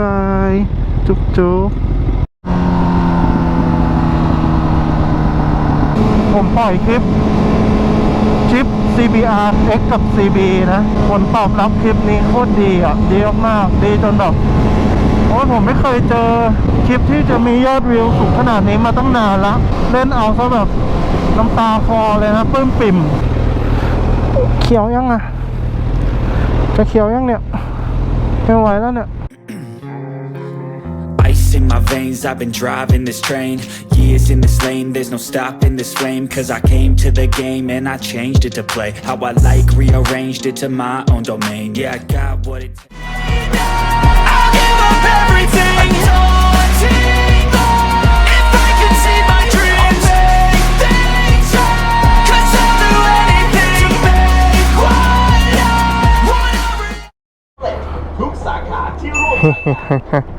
บาย จุ๊บจุ๊บผมปล่อยคลิปชิป CBR X กับ CB นะผลตอบรับคลิปนี้โคตรดีอะ ดีมากๆดีจนแบบโอ้ยผมไม่เคยเจอคลิปที่จะมียอดวิวสูงขนาดนี้มาตั้งนานละ เล่นเอาซะแบบน้ำตาคลอเลยนะปลื้มปิ่ม เขียวยังอะ จะเขียวยังเนี่ยไม่ไหวแล้วเนี่ย veins, I've been driving this train Years in this lane, there's no stopping this flame Cause I came to the game and I changed it to play How I like, rearranged it to my own domain. Yeah, I got what it takes. I'll give up everything. If I can see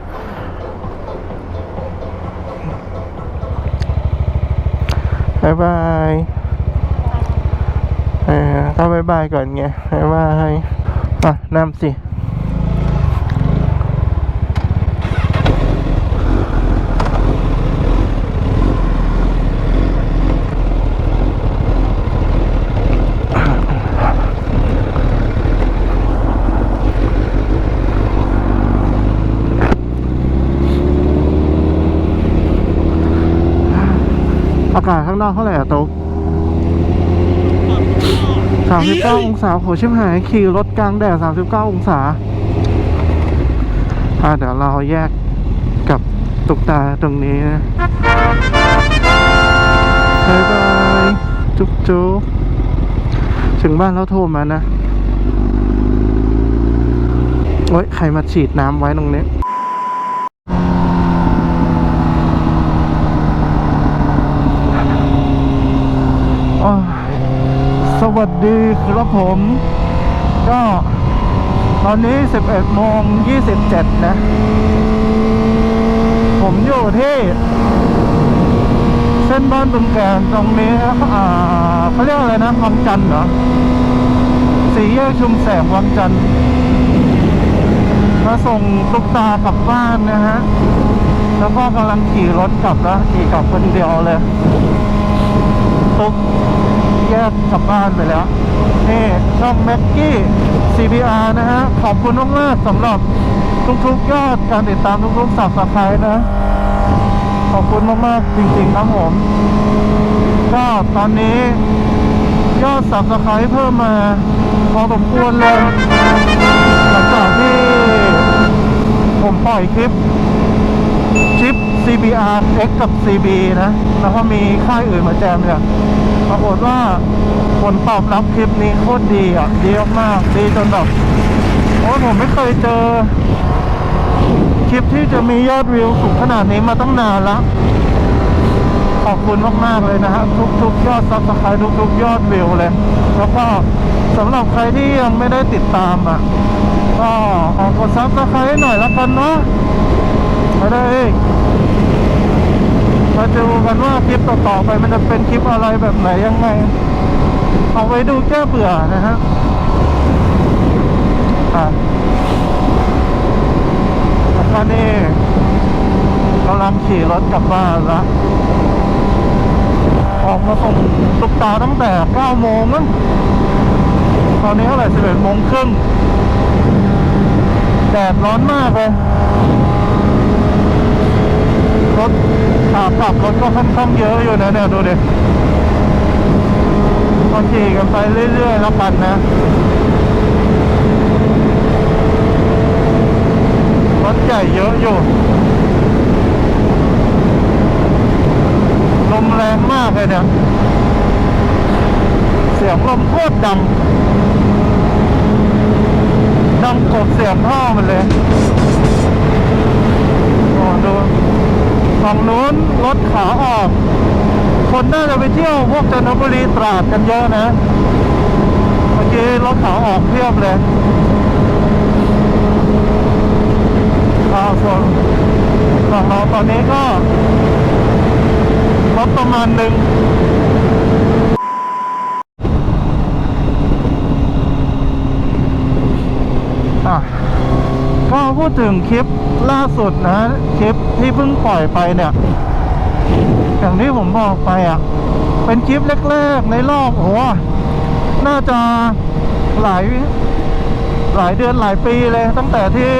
ายบายเออก็บายบายก่อนไงบายบายอะนำสิ อากาศข้างนอก เท่าไหร่อะตุ๊กสามสิบเก้าองศาโหชิบหายขี่รถกลางแดดสามสิบเก้าองศาอ่าเดี๋ยวเราแยกกับตุกตาตรงนี้นะบายบายจุ๊บจุ๊บถึงบ้านแล้วโทรมานะ โอ๊ย ใครมาฉีดน้ำไว้ตรงนี้ อ่าสวัสดี ครับผม ก็ตอนนี้ 11โมง27 นะ ผมอยู่ที่ เส้นบ้านบึงแกนตรงนี้อ่าเขาเรียกอะไรนะวังจันทร์เหรอสี่แยกชุมแสงวังจันทร์มาส่งตุ๊กตากลับบ้านนะฮะ แล้วก็กำลังขี่รถกลับแล้วขี่กลับคนเดียวเลย ตุ๊ก แยกกลับบ้านไปแล้ว นี่ช่องแม็กกี้ CBR นะฮะ ขอบคุณมากๆสำหรับทุกๆยอดการติดตามทุกๆสับสไครต์นะ ขอบคุณมากๆจริงๆครับผม ก็ตอนนี้ยอดสับสไครต์เพิ่มมาพอสมควรเลยหลังจากที่ผมปล่อยคลิปชิป CBR X กับ CB นะ แล้วก็มีค่ายอื่นมาแจมเนี่ยปรากฏว่าผลตอบรับคลิปนี้โคตรดีอะ ดีมากๆดีจนแบบโอ้ผมไม่เคยเจอ คลิปที่จะมียอดวิวสูงขนาดนี้มาตั้งนานละขอบคุณมากๆเลยนะฮะทุกๆ ยอดซับสไครต์ทุกๆ ยอดวิวเลย แล้วก็สำหรับใครที่ยังไม่ได้ติดตามอะก็ขอกดซับสไครต์หน่อยละกันเนาะ มาได้มาดูกันว่าคลิปต่อๆไปมันจะเป็นคลิปอะไรแบบไหนยังไง เอาไว้ดูแก้เบื่อนะฮะอะแล้วก็นี่กำลังขี่รถกลับบ้านละออกมาส่งตุกตาตั้งแต่9โมงมั้งตอนนี้เท่าไหร่11โมงครึ่งแดดร้อนมากเลย รถขา รถค่อนข้างเยอะอยู่นะเนี่ยดูดิก็ขี่กันไปเรื่อยๆแล้วกันนะรถใหญ่เยอะอยู่ลมแรงมากเลยเนี่ย เสียงลมโคตรดังดังกบเสียงท่อมันเลยโอ้ดู ฝั่งนู้นรถขาออก คนน่าจะไปเที่ยวพวกจันทบุรีตราดกันเยอะนะ เมื่อกี้รถขาออกเพียบเลยอาส่วนฝั่งเราตอนนี้ก็รถประมาณหนึ่งอะก็พูดถึงคลิป ล่าสุดนะคลิปที่เพิ่งปล่อยไปเนี่ย อย่างที่ผมบอกไปอะ เป็นคลิปแรกๆในรอบโอ้โหน่าจะหลายหลายเดือนหลายปีเลย ตั้งแต่ที่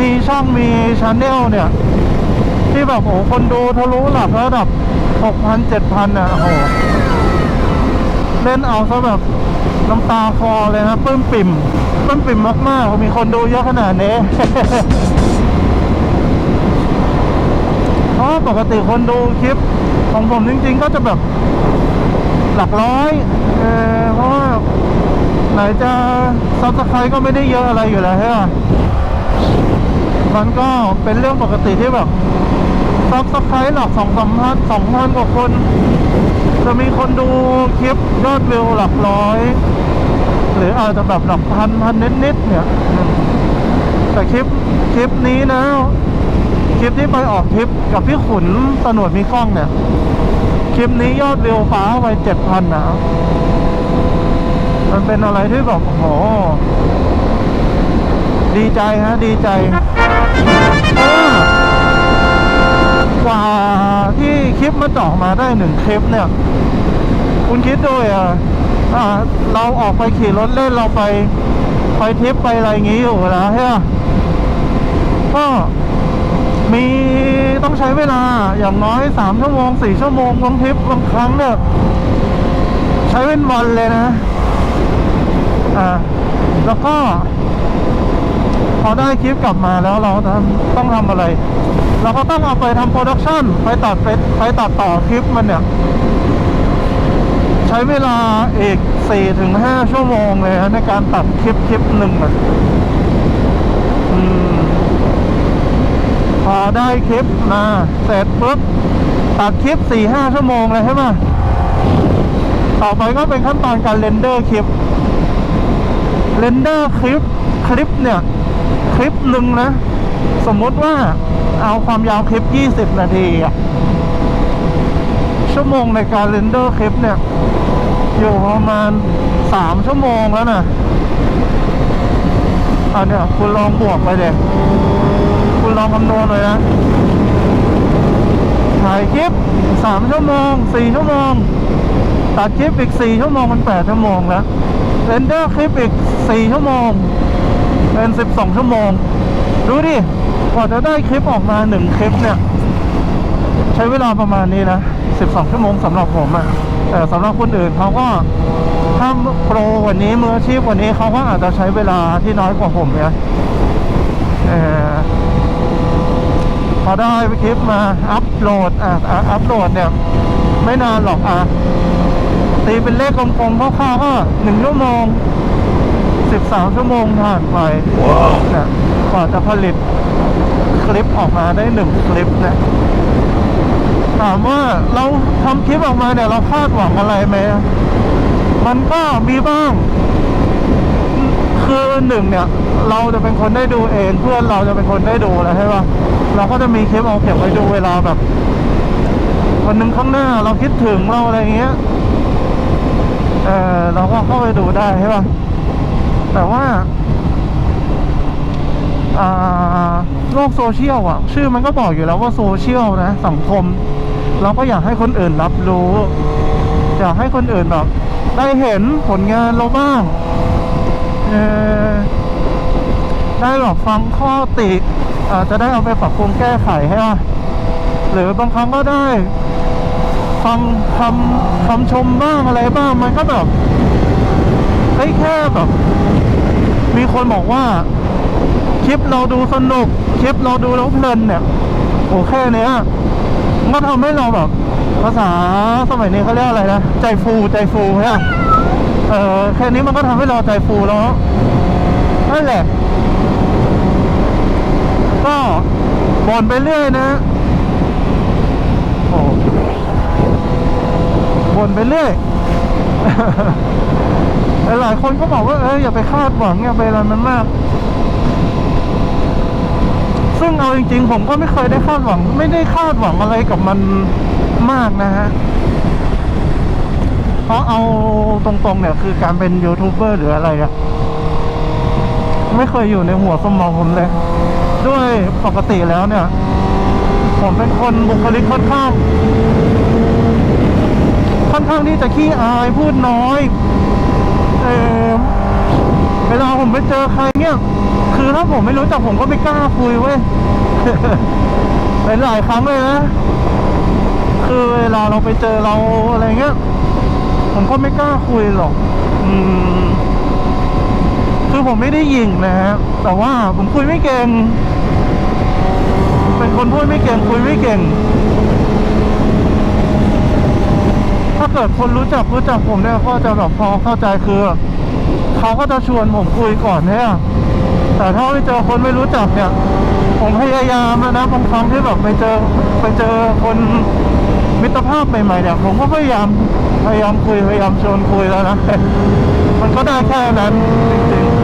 มีช่องมีชาแนลเนี่ย ที่แบบโอ้คนดูทะลุหลักระดับหกพันเจ็ดพันอะโอ้โหเล่นเอาซะแบบน้ำตาคลอเลยนะปื้มปิ่ม ปลื้มปิ่มมากๆ มีคนดูเยอะขนาดนี้เพราะปกติคนดูคลิปของผมจริง ๆ ก็จะแบบหลักร้อยเออเพราะว่าไหนจะซับสไครก็ไม่ได้เยอะอะไรอยู่แล้วใช่ไหมมันก็เป็นเรื่องปกติที่แบบซับสไครหลักสองสามพันสองพันกว่าคน จะมีคนดูคลิปยอดวิวหลักร้อย หรืออาจจะแบบหลักพันพันนิดๆเนี่ยอืมแต่คลิปคลิปนี้นะคลิปที่ไปออกทริปกับพี่ขุนตะหนวดมีกล้องเนี่ย คลิปนี้ยอดวิวฟ้าไปเจ็ดพันนะ มันเป็นอะไรที่แบบโอ้โหดีใจฮะ ดีใจเพราะว่ากว่าที่คลิปมันจะออกมาได้หนึ่งคลิปเนี่ย คุณคิดดูอะอ่า เราออกไปขี่รถเล่นเราไปไปทริปไปอะไรอย่างงี้อยู่นะใช่ไหมก็มีต้องใช้เวลาอย่างน้อยสามชั่วโมงสี่ชั่วโมงบางทริปบางครั้งเนี่ยใช้เป็นวันเลยนะอ่าแล้วก็ พอได้คลิปกลับมาแล้วเราต้องทำอะไร เราก็ต้องเอาไปทำโปรดักชันไปตัดไปไปตัดต่อคลิปมันเนี่ย ใช้เวลาเอกสี่ถึงห้าชั่วโมงเลยนะในการตัดคลิปคลิปหนึ่งอะอืมพอได้คลิปมาเสร็จปุ๊บตัดคลิปสี่ห้าชั่วโมงเลยใช่ไหมต่อไปก็เป็นขั้นตอนการเรนเดอร์คลิปเรนเดอร์คลิปคลิปเนี่ย คลิปหนึ่งนะ สมมติว่าเอาความยาวคลิป 20 นาทีอะ ชั่วโมงในการเรนเดอร์คลิปเนี่ย อยู่ประมาณ 3 ชั่วโมงแล้วนะอันเนี้ยคุณลองบวกไปเด็คุณลองคำนวณเลยนะ ถ่ายคลิป 3 ชั่วโมง 4 ชั่วโมง ตัดคลิปอีก 4 ชั่วโมงมัน 8 ชั่วโมงแล้วเรนเดอร์คลิปอีก 4 ชั่วโมง เป็น 12 ชั่วโมง ดูดิกว่าจะได้คลิปออกมา 1 คลิปเนี่ย ใช้เวลาประมาณนี้นะ 12 ชั่วโมงสำหรับผมอะแต่สำหรับคนอื่นเขาก็ถ้าโปรกว่านี้มืออาชีพกว่านี้เขาก็อาจจะใช้เวลาที่น้อยกว่าผมเนี่ยเออพอได้คลิปมาอัพโหลดอะอะอัพโหลดเนี่ย ไม่นานหรอกอะตีเป็นเลขกลมๆคร่าวๆก็หนึ่งชั่วโมงสิบสามชั่วโมงผ่านไปเนี่ยกว่าจะผลิตคลิปออกมาได้หนึ่งคลิปเนี่ย ถามว่าเราทำคลิปออกมาเนี่ยเราคาดหวังอะไรไหมมันก็มีบ้าง คือหนึ่งเนี่ย เราจะเป็นคนได้ดูเองเพื่อนเราจะเป็นคนได้ดูแล้วใช่ปะเราก็จะมีคลิปเอาเก็บไว้ดูเวลาแบบวันหนึ่งข้างหน้าเราคิดถึงเราอะไรเงี้ยเออเราก็เข้าไปดูได้ใช่ป่ะแต่ว่า โลกโซเชียลอะ ชื่อมันก็บอกอยู่แล้วว่าโซเชียลนะสังคม เราก็อยากให้คนอื่นรับรู้ อยากให้คนอื่นแบบได้เห็นผลงานเราบ้างเออได้แบบฟังข้อติอาจจะได้เอาไปปรับปรุงแก้ไขให้ป่ะหรือบางครั้งก็ได้ฟังคำคำชมบ้างอะไรบ้างมันก็แบบเฮ้แค่แบบมีคนบอกว่า คลิปเราดูสนุก คลิปเราดูแล้วเพลินเนี่ยโอ้แค่เนี้ยมันก็ทำให้เราแบบภาษาสมัยนี้เขาเรียกอะไรนะ ใจฟูใจฟูใช่เออแค่นี้มันก็ทำให้เราใจฟูแล้วนั่นแหละ ก็บ่นไปเรื่อยนะโอ้บ่นไปเรื่อยหลายคนก็บอกว่าเอออย่าไปคาดหวังอย่าไปอะไรมันมาก ซึ่งเอาจริง ๆ ผมก็ไม่เคยได้คาดหวัง ไม่ได้คาดหวังอะไรกับมันมากนะฮะ เพราะเอาตรงๆเนี่ยคือการเป็นยูทูบเบอร์หรืออะไรอะไม่เคยอยู่ในหัวสมองผมเลย ด้วยปกติแล้วเนี่ย ผมเป็นคนบุคลิกค่อนข้าง ค่อนข้างที่จะขี้อายพูดน้อย เออเวลาผมไปเจอใครเนี่ย คือถ้าผมไม่รู้จักผมก็ไม่กล้าคุยเว้ยหลายๆครั้งเลยนะคือเวลาเราไปเจอเราอะไรเงี้ยผมก็ไม่กล้าคุยหรอก อืม คือผมไม่ได้ยิงนะฮะแต่ว่าผมคุยไม่เก่ง เป็นคนพูดไม่เก่งคุยไม่เก่ง ถ้าเกิดคนรู้จักรู้จักผมเนี่ยก็จะแบบพอเข้าใจคือ เขาก็จะชวนผมคุยก่อนเนี่ย แต่ถ้าไม่เจอคนไม่รู้จักเนี่ย ผมพยายามแล้วนะบางครั้งที่แบบไปเจอไปเจอคนมิตรภาพใหม่ๆเนี่ย ผมก็พยายามพยายามคุยพยายามชวนคุยแล้วนะ มันก็ได้แค่นั้นจริงๆ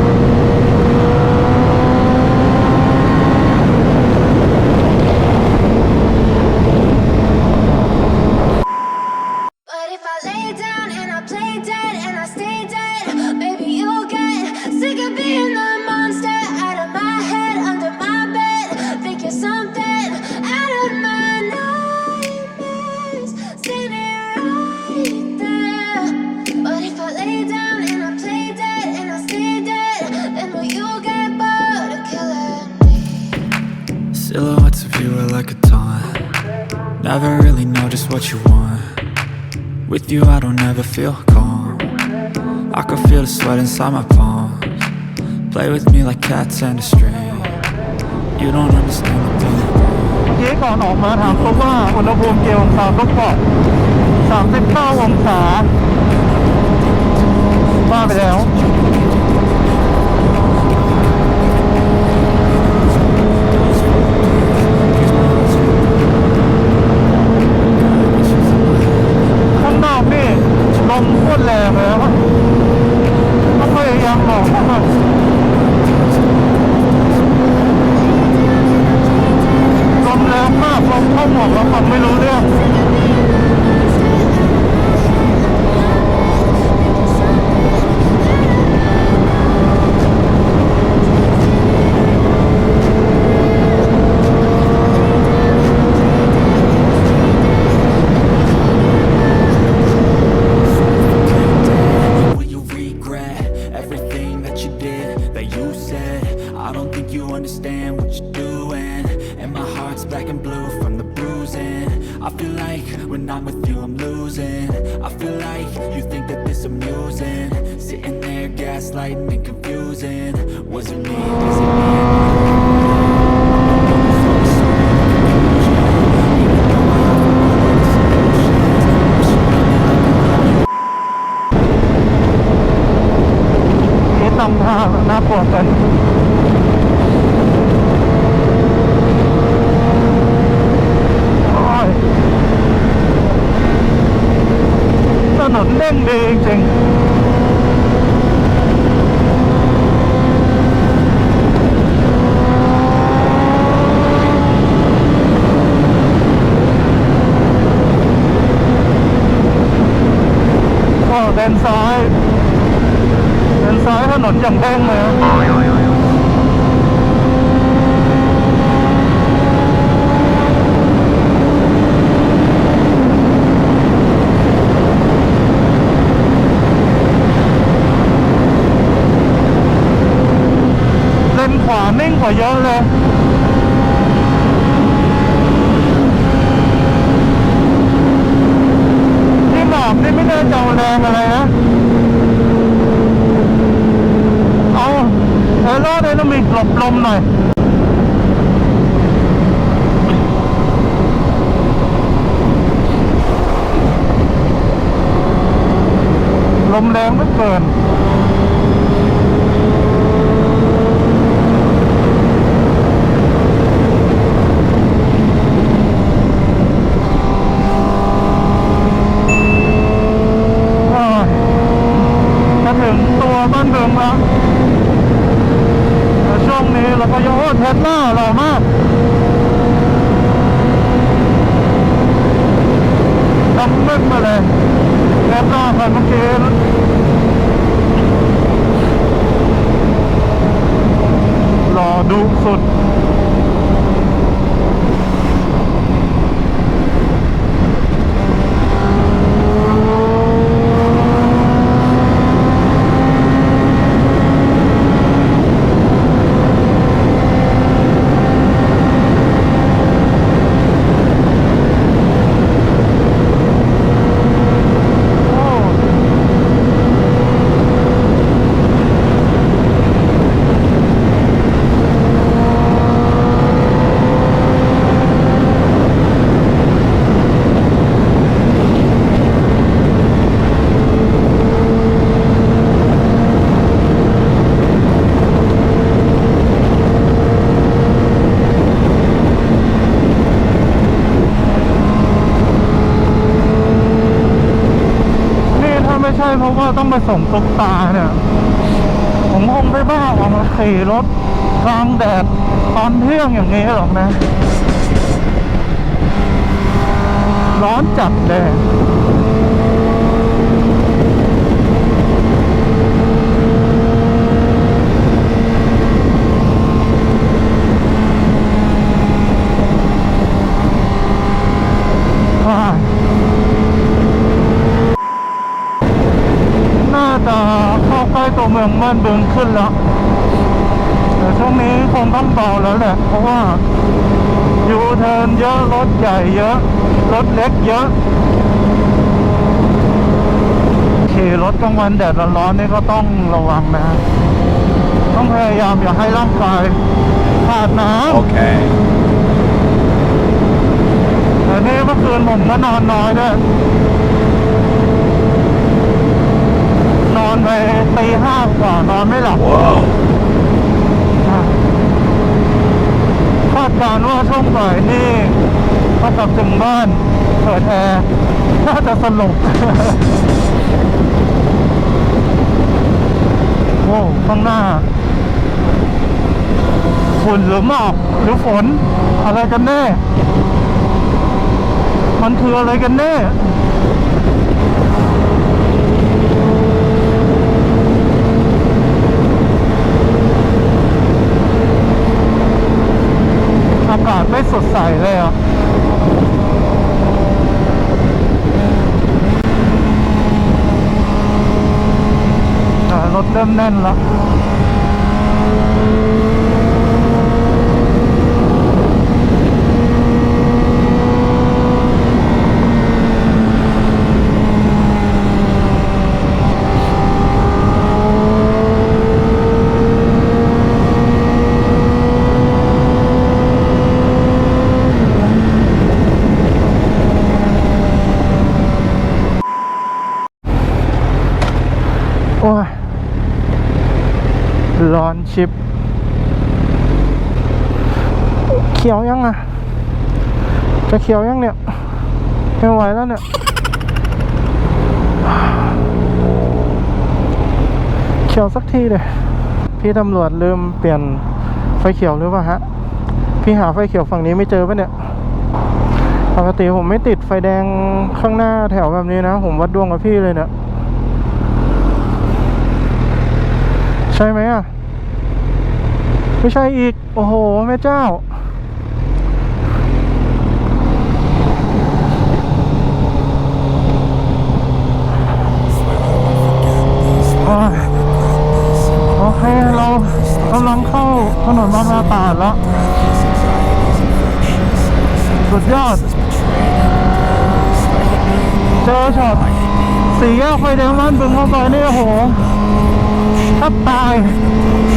Never really know just what you want. With you, I don't ever feel calm. I can feel the sweat inside my palms. Play with me like cats and a string. You don't understand the feeling. เมื่อกี้ก่อนออกมาถามเขาว่าอุณหภูมิเกี่องศาก็บอก39องศาว่าไปแล้ว and confusing. Was it me? Was it me? เลนซ้ายเลนซ้ายถนนอย่างแด้งเลยเลนขวานิ่งกว่าเยอะเลย นี่หมอบนี่ไม่ได้จะเอาแรงอะไรนะ เอาเออรอดไดนามิก หลบลมหน่อย ลมแรงไม่เกิน โอ้ยจะถึงตัวบ้านเมืองแล้วแต่ช่วงนี้เราก็โยโอ้เทสลาหล่อมากดำมืดมาเลยเทสลาคันเมื่อกี้ ราต้องไปส่งตุ๊กตาเนี่ย ผมคงไม่บ้าออกมาขี่รถกลางแดดตอนเที่ยงอย่างนี้หรอกนะ ร้อนจัดเลย ว้ายน่าจะเข้าใกล้ ตัวเมืองบ้านบึงขึ้นแล้วแต่ช่วงนี้คงต้องเบาแล้วแหละ เพราะว่ายูเทิร์นเยอะ รถใหญ่เยอะ รถเล็กเยอะขี่รถกลางวันแดดร้อนๆนี่ก็ต้องระวังนะต้องพยายามอย่าให้ร่างกายขาดน้ำ Okay. แต่นี่เมื่อคืนผมก็นอนน้อยด้วย น อนไปตีห้ากว่านอนไม่หลับ Whoa. คาดการณ์ว่าช่วงบ่ายนี่พอกลับถึงบ้านเปิดแอร์น่าจะสลบโอ้ข้างหน้าฝุ่นหรือหมอกหรือฝน อะไรกันแน่ มันคืออะไรกันแน่ อากาศไม่สดใสเลยอะรถเริ่มแน่นแล้ว โอ้ย ร้อนชิป เขียวยังอะ จะเขียวยังเนี่ยไม่ไหวแล้วเนี่ยเขียวสักทีเลยพี่ตำรวจลืมเปลี่ยนไฟเขียวหรือเปล่าฮะพี่หาไฟเขียวฝั่งนี้ไม่เจอปะเนี่ยปกติผมไม่ติดไฟแดงข้างหน้าแถวแบบนี้นะ ผมวัดดวงกับพี่เลยเนี่ยใช่ไหมอะ ไม่ใช่อีก โอ้โห แม่เจ้า นนบางนาตาแล้ว สุดยอด เจอช็อตสี่แยกไฟแดงบ้านบึงเข้าไปนี่โอ้โหแทบตาย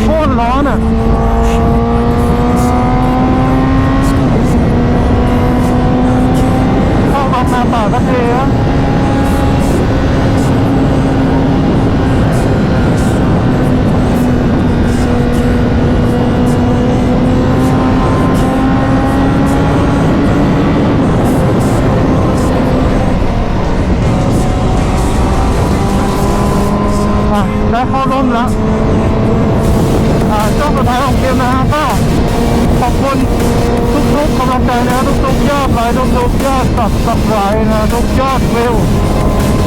โคตรร้อนอะเข้าบางนาตราดสักทีนะอะ แล้วอ่าช่วงสุดท้ายของเกมนะฮะก็ขอบคุณทุกๆกำลังใจนะทุกๆยอดไลค์ทุกๆยอดสับสับไลค์นะทุกยอดวิว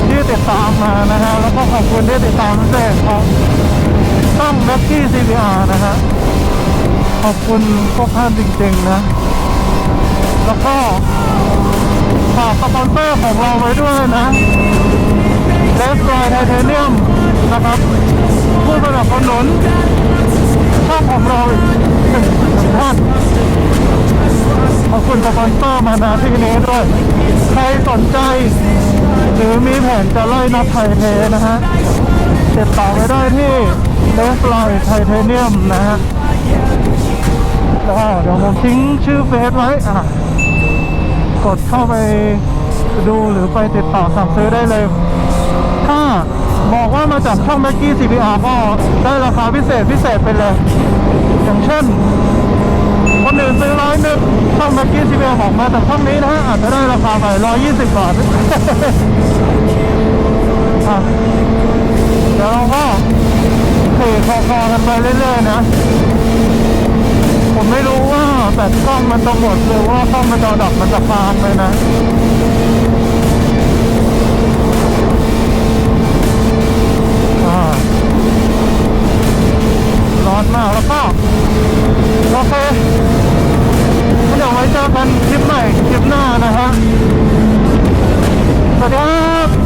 ที่ติดตามมานะฮะแล้วก็ขอบคุณที่ติดตามเต้ของช่องแม็กกี้ซีบีอาร์นะฮะขอบคุณพวกท่านจริงๆนะ แล้วก็ฝากสปอนเซอร์ของเราไว้ด้วยนะเลสไตไทเทเนียม นะครับผู้สนับสนุนช่องของเราหนึ่งท่านขอบคุณสปอนเซอร์มาณที่นี้ด้วย ใครสนใจ หรือมีแผนจะไล่นับไทยเทนะฮะติดต่อไปได้ที่เลสไลไทเทเนียมนะฮะแล้วเดี๋ยวผมทิ้งชื่อเฟซไว้อะกดเข้าไปดูหรือไปติดต่อสั่งซื้อได้เลย ถ้า บอกว่ามาจากช่องแม็กกี้ CPR ก็ได้ราคาพิเศษพิเศษไปเลย อย่างเช่น คนอื่นซื้อร้อยหนึ่งช่องแม็กกี้ CPR บอกมาแต่ช่องนี้นะฮะอาจจะได้ราคาไปร้อยยี่สิบบาทอะเดี๋ยวเราก็ขี่คอคอกันไปเรื่อยๆนะ ผมไม่รู้ว่าแบตกล้องมันจะหมดหรือว่ากล้องมันจะดับมันจะค้างเลยนะาวแล้วก็โอเคเดี๋ยวไว้เจอกันคลิปใหม่คลิปหน้านะฮะสวัสดีครับ